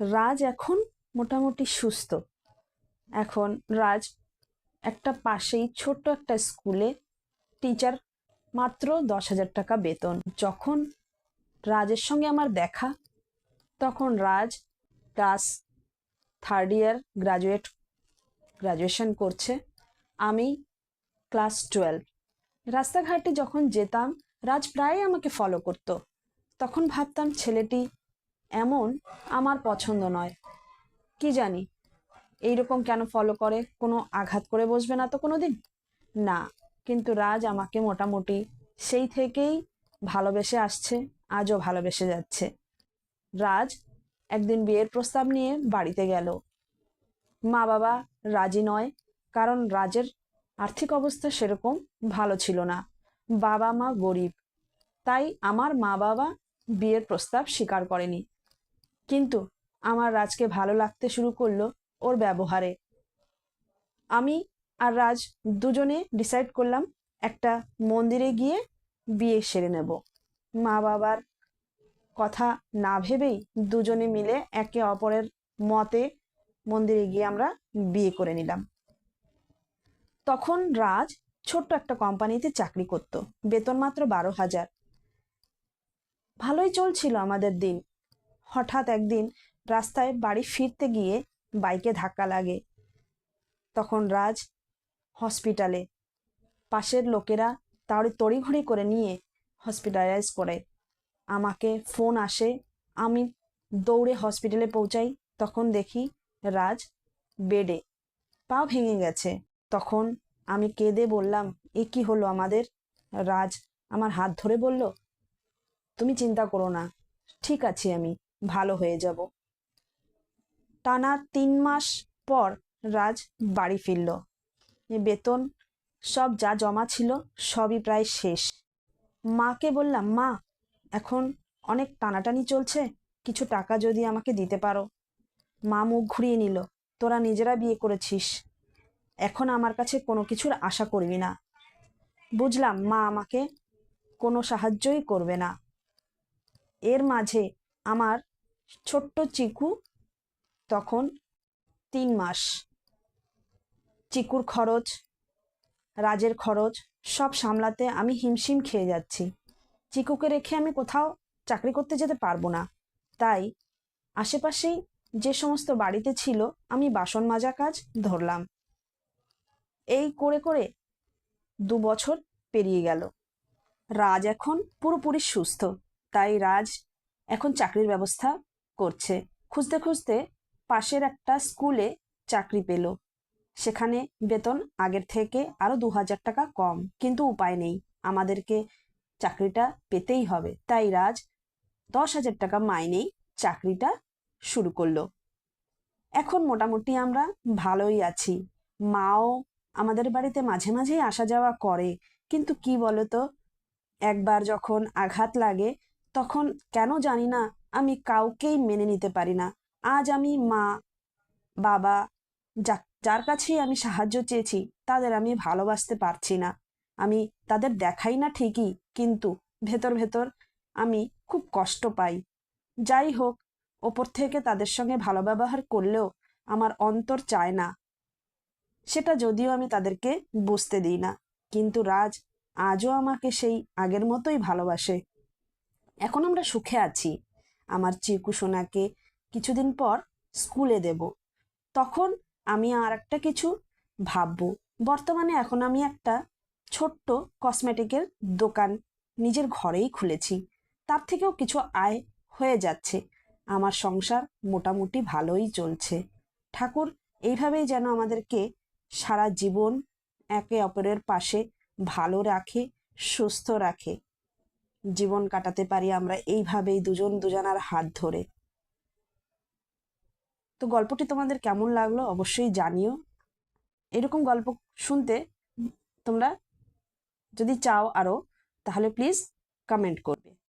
রাজ এখন মোটামুটি সুস্থ। এখন রাজ একটা পাশেই ছোট্ট একটা স্কুলে টিচার মাত্র দশ হাজার টাকা বেতন। যখন রাজের সঙ্গে আমার দেখা, তখন Raj class third year graduate graduation করছে। আমি ক্লাস টুয়েলভ রাস্তাঘাটে যখন যেতাম, রাজ প্রায় আমাকে ফলো করতো। তখন ভাবতাম ছেলেটি এমন আমার পছন্দ নয়। কি জানি, এইরকম কেন ফলো করে, কোনো আঘাত করে বসবে না তো কোনো দিন না, কিন্তু রাজ আমাকে মোটামুটি সেই থেকেই ভালোবেসে আসছে, আজও ভালোবেসে যাচ্ছে। রাজ একদিন বিয়ের প্রস্তাব নিয়ে বাড়িতে গেল। মা বাবা রাজি নয়, কারণ রাজের আর্থিক অবস্থা সেরকম ভালো ছিল না। বাবা মা গরিব, তাই আমার মা বাবা বিয়ের প্রস্তাব স্বীকার করেনি। কিন্তু আমার রাজকে ভালো লাগতে শুরু করল ওর ব্যবহারে। আমি আর রাজ দুজনে ডিসাইড করলাম একটা মন্দিরে গিয়ে বিয়ে সেরে নেব। মা বাবার কথা না ভেবেই দুজনে মিলে একে অপরের মতে মন্দিরে গিয়ে আমরা বিয়ে করে নিলাম। তখন রাজ ছোট্ট একটা কোম্পানিতে চাকরি করত, বেতন মাত্র বারো হাজার। ভালোই চলছিল আমাদের দিন। হঠাৎ একদিন রাস্তায় বাড়ি ফিরতে গিয়ে বাইকে ধাক্কা লাগে। তখন রাজ হসপিটালে। পাশের লোকেরা তাড়ি তড়িঘড়ি করে নিয়ে হসপিটালাইজ করে। আমাকে ফোন আসে, আমি দৌড়ে হসপিটালে পৌঁছাই। তখন দেখি রাজ বেডে পা ভেঙে গেছে। তখন আমি কেঁদে বললাম, এ কি হলো আমাদের? রাজ আমার হাত ধরে বলল, তুমি চিন্তা করো না, ঠিক আছি আমি। ভালো হয়ে যাব। টানা তিন মাস পর রাজ বাড়ি ফিরল। বেতন, সব যা জমা ছিল সবই প্রায় শেষ। মাকে বললাম, মা, এখন অনেক টানাটানি চলছে, কিছু টাকা যদি আমাকে দিতে পারো। মা মুখ ঘুরিয়ে নিল, তোরা নিজেরা বিয়ে করেছিস, এখন আমার কাছে কোনো কিছুর আশা করবি না। বুঝলাম মা আমাকে কোনো সাহায্যই করবে না। এর মাঝে আমার ছোট্ট চিকু তখন তিন মাস। চিকুর খরচ, রাজের খরচ সব সামলাতে আমি হিমশিম খেয়ে যাচ্ছি। চিকুকে রেখে আমি কোথাও চাকরি করতে যেতে পারব না। তাই আশেপাশেই যে সমস্ত বাড়িতে ছিল, আমি বাসন মাজা কাজ ধরলাম। এই করে করে দু বছর পেরিয়ে গেল। রাজ এখন পুরোপুরি সুস্থ। তাই রাজ এখন চাকরির ব্যবস্থা করছে। খুঁজতে খুঁজতে পাশের একটা স্কুলে চাকরি পেল। সেখানে বেতন আগের থেকে আরও দু হাজার টাকা কম, কিন্তু উপায় নেই। আমাদেরকে চাকরিটা পেতেই হবে। তাই রাজ দশ হাজার টাকা মাইনেই চাকরিটা শুরু করল। এখন মোটামুটি আমরা ভালোই আছি। মাও আমাদের বাড়িতে মাঝে মাঝেই আসা যাওয়া করে, কিন্তু কি বলতো? একবার যখন আঘাত লাগে তখন কেন জানি না আমি কাউকেই মেনে নিতে পারি না। আজ আমি মা, বাবা, যা, যার কাছেই আমি সাহায্য চেয়েছি, তাদের আমি ভালোবাসতে পারছি না। আমি তাদের দেখাই না ঠিকই, কিন্তু ভেতর ভেতর আমি খুব কষ্ট পাই। যাই হোক, ওপর থেকে তাদের সঙ্গে ভালো ব্যবহার করলেও আমার অন্তর চায় না। সেটা যদিও আমি তাদেরকে বুঝতে দিই না, কিন্তু রাজ আজও আমাকে সেই আগের মতোই ভালোবাসে। এখন আমরা সুখে আছি। আমার চিকু সোনাকে কিছুদিন পর স্কুলে দেব। তখন আমি আর একটা কিছু ভাববো। বর্তমানে এখন আমি একটা ছোট্ট কসমেটিকের দোকান নিজের ঘরেই খুলেছি। তার থেকেও কিছু আয় হয়ে যাচ্ছে। আমার সংসার মোটামুটি ভালোই চলছে। ঠাকুর, এইভাবেই যেন আমাদেরকে সারা জীবন একে অপরের পাশে ভালো রাখে, সুস্থ রাখে। জীবন কাটাতে পারি আমরা এইভাবেই দুজন দুজনার হাত ধরে। তো গল্পটি তোমাদের কেমন লাগল অবশ্যই জানিও। এরকম গল্প শুনতে তোমরা যদি চাও আরও, তাহলে প্লিজ কমেন্ট করবে।